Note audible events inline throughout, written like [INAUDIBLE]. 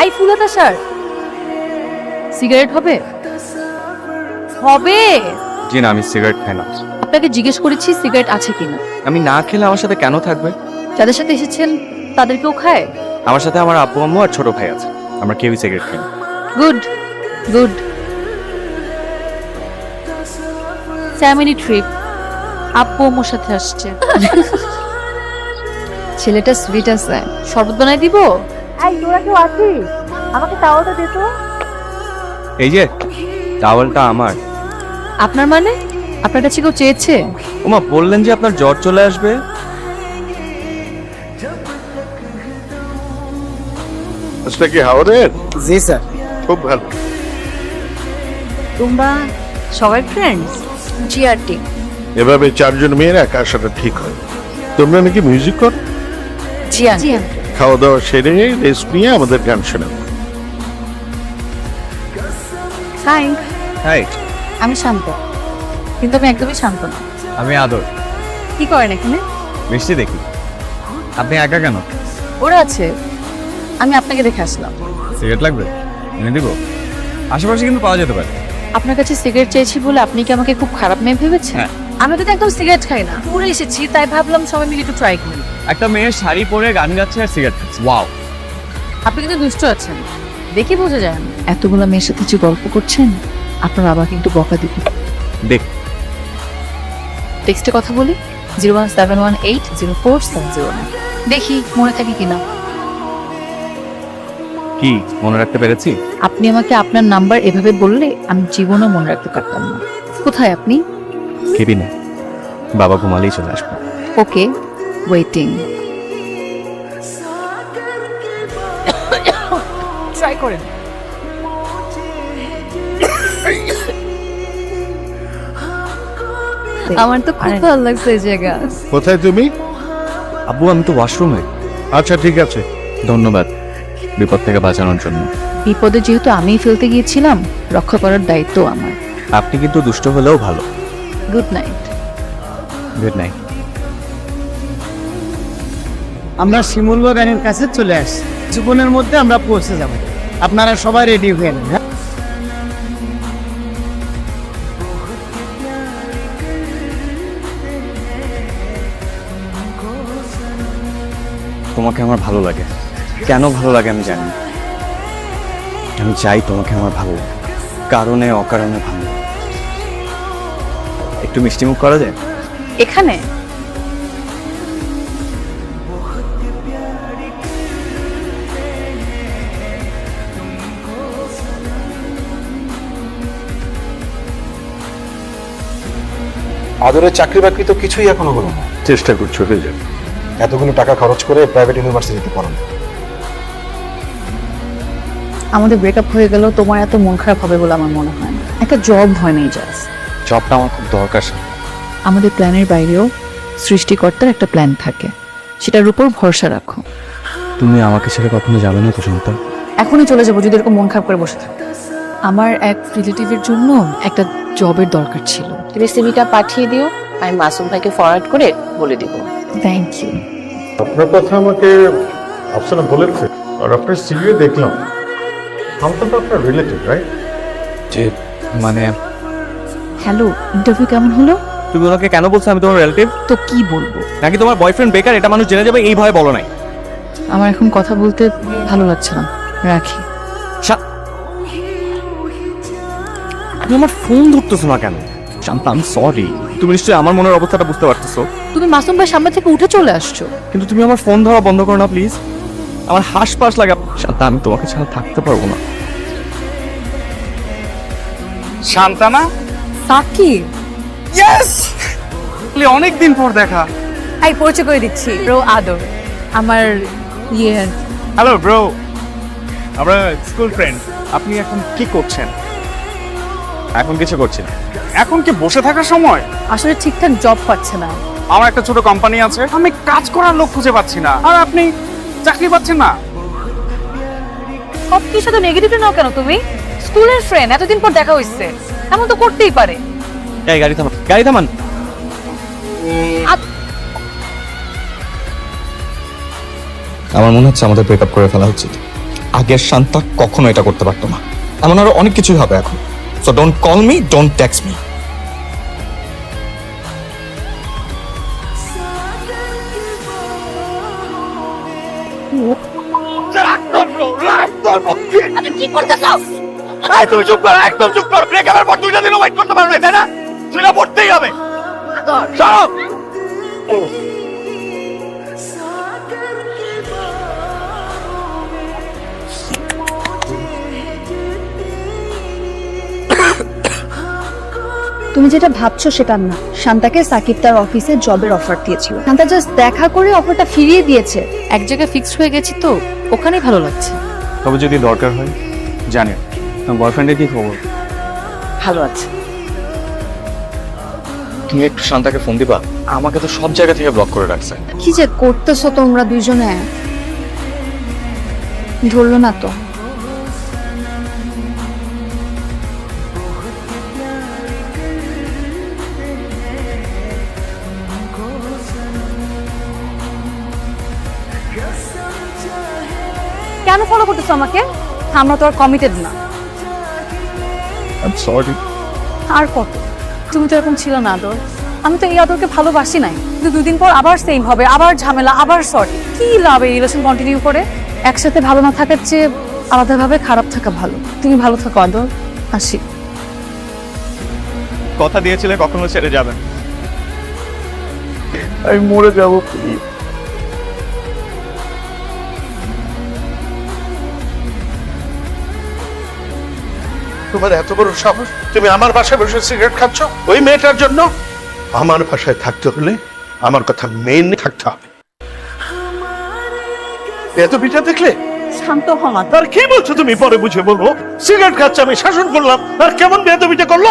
I ফুলাতা sir cigarette হবে? হবে? জি না আমি সিগারেট খাই না। আপনাকে জিজ্ঞেস করেছি সিগারেট আছে কিনা। আমি না খেলে আমার সাথে কেন থাকবে? যাদের সাথে এসেছেন তাদেরকেও খায়? আমার সাথে আমার আব্বু আম্মু আর ছোট ভাই আছে। আমরা কেউই সিগারেট খাই গুড গুড। Family trip. আপু আমার সাথে আসছে। [LAUGHS] ছেলেটা সুইট আছে। শরবত বানাই দিব? এই তোরা কেউ আছিস? আমাকে তাওয়াটা দে তো। এই যে টাওয়ালটা আমার। আপনার মানে? আপনার কাছে কেউ চেয়েছে? ওমা বললেন যে আপনার জ্বর চলে আসবে। আজটা কি হাওড়ের জি স্যার। খুব ভালো। তোমরা সবাই ফ্রেন্ডস জিআরটি এভাবে চারজন মেয়ের একা আসাটা ঠিক হয়? তোমরা নাকি মিউজিক কর? জিয়ান খাওয়া দাওয়া সেরে রেস্ট নিয়ে আমাদের গান শোনাবো। হাই হাই আমি শান্ত। কিন্তু আমি একদমই শান্ত না। আমি আদর। কি করেন এখানে? মিষ্টি দেখি। আপনি একা কেন? ওরা আছে। আমি আপনাকে দেখে আসলাম। সিগারেট লাগবে? এনে দিব। আশেপাশে কিন্তু পাওয়া যেতে পারে। আপনার কাছে সিগারেট চেয়েছি বলে আপনি কি আমাকে খুব খারাপ মেয়ে ভেবেছেন? হ্যাঁ। আমি তো একদম সিগারেট খাই না। পুরো এসেছি তাই ভাবলাম সবাই মিলে একটু ট্রাই করি। একটা মেয়ে শাড়ি পরে গান গাচ্ছে আর সিগারেট খাচ্ছে। ওয়াও আপনি কিন্তু দুষ্ট আছেন। দেখি বোঝা যায় না। এতগুলো মেয়ের সাথে যে গল্প করছেন আপনার বাবা কিন্তু বকা দিবে। দেখ। টেক্সটে কথা বলি zero one seven one eight zero four seven zero দেখি মনে থাকে কিনা। কি মনে রাখতে পেরেছি? আপনি আমাকে আপনার নাম্বার এভাবে বললে আমি জীবনও মনে রাখতে পারতাম না। কোথায় আপনি? কেবিনে। বাবা ঘুমালেই চলে আসব। ওকে ওয়েটিং ট্রাই করেন। আমার তো খুব ভালো লাগছে এই জায়গা। কোথায় তুমি? আব্বু আমি তো ওয়াশরুমে আচ্ছা ঠিক আছে। ধন্যবাদ বিপদ থেকে বাঁচানোর জন্য। বিপদে যেহেতু আমিই ফেলতে গিয়েছিলাম রক্ষা করার দায়িত্ব আমার। আপনি কিন্তু দুষ্ট হলেও ভালো। গুড নাইট গুড নাইট আমরা শিমুল বাগানের কাছে চলে আসছি। জীবনের মধ্যে আমরা পৌঁছে যাব। আপনারা সবাই রেডি হয়ে নেন হ্যাঁ? তোমাকে আমার ভালো লাগে। কেন ভালো লাগে আমি জানি আমি চাই তোমাকে আমার ভালো লাগে। কারণে অকারণে ভালো লাগে। একটু মিষ্টি মুখ করা যায়? এখানে? আদরের চাকরি বাকরি তো কিছুই এখনও হলো না। চেষ্টা করছ হয়ে যাবে। এতগুলো টাকা খরচ করে প্রাইভেট ইউনিভার্সিটিতে পড়ানো আমাদের ব্রেকআপ হয়ে গেল তোমার এত মন খারাপ হবে বলে আমার মনে হয় না। একটা জব হয় নাই জাস্ট জবটা আমার খুব দরকার। আমাদের প্ল্যানের বাইরেও সৃষ্টিকর্তার একটা প্ল্যান থাকে। সেটার উপর ভরসা রাখো। তুমি আমাকে ছেড়ে কখনো যাবে না তো সন্তান এখনই চলে যাব যদি এরকম মন খারাপ করে বসে থাকো। আমার এক রিলেটিভের জন্য একটা জবের দরকার ছিল। রেসিপিটা পাঠিয়ে দিও আমি মাসুম ভাইকে ফরওয়ার্ড করে বলে দিব। থ্যাংক ইউ আপনার কথা আমাকে আফসানা বলেছে। আর আপনার সিভিও দেখলাম। আমরা তো আপনার রিলেটিভ রাইট যে মানে হ্যালো ইন্টারভিউ কেমন হলো? তুমি ওনাকে কেন বলছো? আমি তোমার রিলেটিভ তো কি বলব? নাকি তোমার বয়ফ্রেন্ড বেকার? এটা মানুষ জেনে যাবে এই ভয়ে বলো নাই। আমার এখন কথা বলতে ভালো লাগছে না। রাখি। তুমি আমার ফোন ধরতেছো না কেন? শান্তা আমি সরি তুমি নিশ্চয়ই আমার মনের অবস্থাটা বুঝতে পারতেছো। তুমি মাসুম ভাই সামনে থেকে উঠে চলে আসছো। কিন্তু তুমি আমার ফোন ধরা বন্ধ করো না প্লিজ আমার হাসপাস লাগে। শান্তা আমি তোমাকে ছাড়া থাকতে পারব না। শান্তানা সাকিব? ইয়েস অনেক দিন পর দেখা। এই পরিচয় করে দিচ্ছি ব্রো আদর। আমার ইয়ে হ্যালো ব্রো আমরা স্কুল ফ্রেন্ড আপনি এখন কি করছেন? এখন কিছু করছি না। এখন কি বসে থাকার সময়? আসলে ঠিকঠাক জব পাচ্ছে না। আমার একটা ছোট কোম্পানি আছে। আমি কাজ করার লোক খুঁজে পাচ্ছি না। আর আপনি চাকরি পাচ্ছেন না। সব কিছু তো নেগেটিভ নাও কেন তুমি? স্কুলের ফ্রেন্ড এতদিন পর দেখা হইছে। এমন তো করতেই পারে। এই গাড়ি থামান গাড়ি থামান। আমার মনে হচ্ছে আমাদের ব্রেকআপ করে ফেলা উচিত। আগের শান্তা কখনো এটা করতে পারতো না। এমন আরও অনেক কিছুই হবে এখন। So don't call me don't text me তুমি চুপ কর একদম চুপ কর ব্রেক পর ওয়েট করতে তাই না? সেটা পড়তেই হবে। চলো। তুমি যেটা ভাবছ সেটা না। শান্তাকে সাকিব তার অফিসে জবের অফার দিয়েছিল। শান্তা জাস্ট দেখা করে অফারটা ফিরিয়ে দিয়েছে। এক জায়গায় ফিক্সড হয়ে গেছি তো ওখানেই ভালো লাগছে। তবে যদি দরকার হয় জানেন বয়ফ্রেন্ডের কি খবর? ভালো আছে। তুমি একটু শান্তাকে ফোন দিবা? আমাকে তো সব জায়গা থেকে ব্লক করে রাখছে। কি যে করতেছো তোমরা দুইজনে? ধরলো না তো। কেন ফলো করতেছো আমাকে? আমরা তো আর কমিটেড না। সরি আর কত? তুমি তো এরকম ছিল না আদর। আমি তো এই আদরকে ভালোবাসি নাই। কিন্তু দুদিন পর আবার সেম হবে আবার ঝামেলা আবার সরি কি লাভ এই রিলেশন কন্টিনিউ করে? একসাথে ভালো না থাকার চেয়ে আলাদাভাবে খারাপ থাকা ভালো। তুমি ভালো থাকো আদর। আসি। কথা দিয়েছিলে কখনো ছেড়ে যাবেন আমি মরে যাব প্লিজ তোমার এত বড় সাহস? তুমি আমার বাসায় বসে সিগারেট খাচ্ছ? ওই মেয়েটার জন্য? আমার বাসায় থাকতে হলে আমার কথা মেনে থাকতে হবে। এত পিঠা দেখলে? শান্ত হমা আর কি বলছো তুমি? পরে বুঝে বলব। সিগারেট খাচ্ছে আমি শাসন করলাম। আর কেমন বেদ পিঠা করল?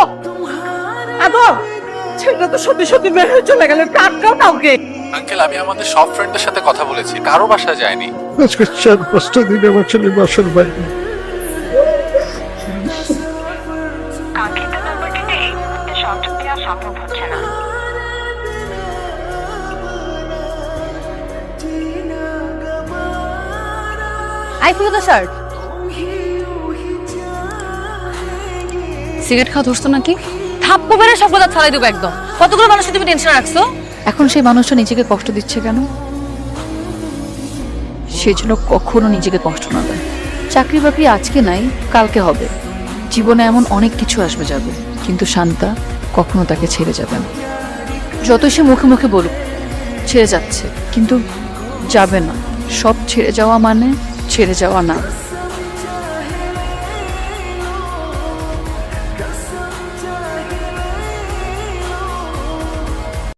আদর! ছেলেটা তো সত্যি সত্যি বের হয়ে চলে গেল। কাটকাও কাউকে আঙ্কেল আমি আমাদের সব ফ্রেন্ডের সাথে কথা বলেছি। কারও বাসা যায়নি। আজকে চার পাঁচটা দিন আমার ছেলে বাসার বাইরে। I full the shirt. Cigarette খাওয়া ধরছো নাকি? থাপ্পো বেড়ে সব কথা ছাড়াই দেবো একদম। কতগুলো মানুষের তুমি টেনশন রাখছো? এখন সেই মানুষটা নিজেকে কষ্ট দিচ্ছে কেন? সেই জন্য কখনো নিজেকে কষ্ট না দেয়। চাকরি বাকরি আজকে নাই কালকে হবে। জীবনে এমন অনেক কিছু আসবে যাবে কিন্তু শান্তা কখনো তাকে ছেড়ে যাবে না। যত সে মুখে মুখে বলুক ছেড়ে যাচ্ছে কিন্তু যাবে না। সব ছেড়ে যাওয়া মানে ছেড়ে যাওয়া না